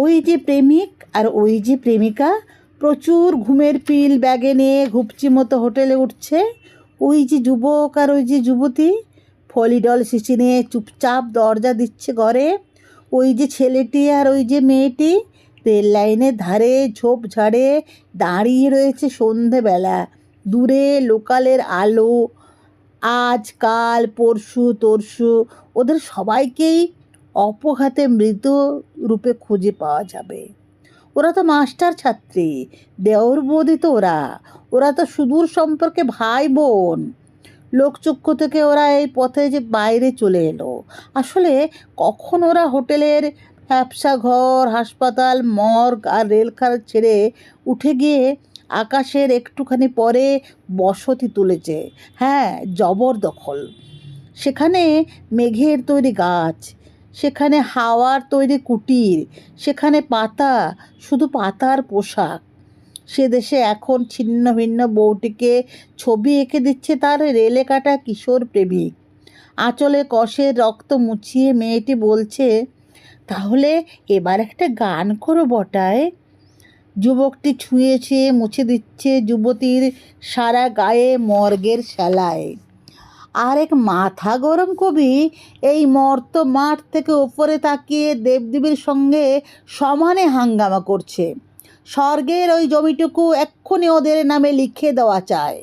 ওই যে প্রেমিক আর ওই যে প্রেমিকা প্রচুর ঘুমের পিল ব্যাগে নিয়ে ঘুপচি মতো হোটেলে উঠছে। ওই যে যুবক আর ওই যে যুবতী ফলিডল শিশি নিয়ে চুপচাপ দরজা দিচ্ছে ঘরে। ওই যে ছেলেটি আর ওই যে মেয়েটি রেল লাইনের ধারে ঝোপঝাড়ে দাঁড়িয়ে রয়েছে সন্ধেবেলা। দূরে লোকালের আলো, আজ, কাল, পরশু, তরশু, ওদের সবাইকেই অপঘাতে মৃত রূপে খুঁজে পাওয়া যাবে। ওরা তো মাস্টার ছাত্রী, দেওর বৌদি তো ওরা। ওরা তো সুদূর সম্পর্কে ভাই বোন। লোকচক্ষু থেকে ওরা এই পথে যে বাইরে চলে এলো। আসলে কখন ওরা হোটেলের ব্যবসা ঘর, হাসপাতাল, মর্গ আর রেলখার ছেড়ে উঠে গিয়ে আকাশের একটুখানি পরে বসতি তুলেছে। হ্যাঁ জবরদখল। সেখানে মেঘের তৈরি গাছ সেখানে হাওয়ার তৈরি কুটির, সেখানে পাতা, শুধু পাতার পোশাক। সে দেশে এখন ছিন্ন ভিন্ন বউটিকে ছবি এঁকে দিচ্ছে তার রেলে কাটা কিশোর প্রেমিক। আঁচলে কষের রক্ত মুছিয়ে মেয়েটি বলছে, তাহলে এবার একটা গান করো বটায় যুবকটি ছুঁয়ে ছুঁয়ে মুছে দিচ্ছে যুবতীর সারা গায়ে মর্গের সেলায় আর এক মাথা গরম কবি এই মর্ত মাঠ থেকে ওপরে তাকিয়ে দেবদেবীর সঙ্গে সমানে হাঙ্গামা করছে। স্বর্গের ওই জমিটুকু এক্ষুনি ওদের নামে লিখে দেওয়া চায়।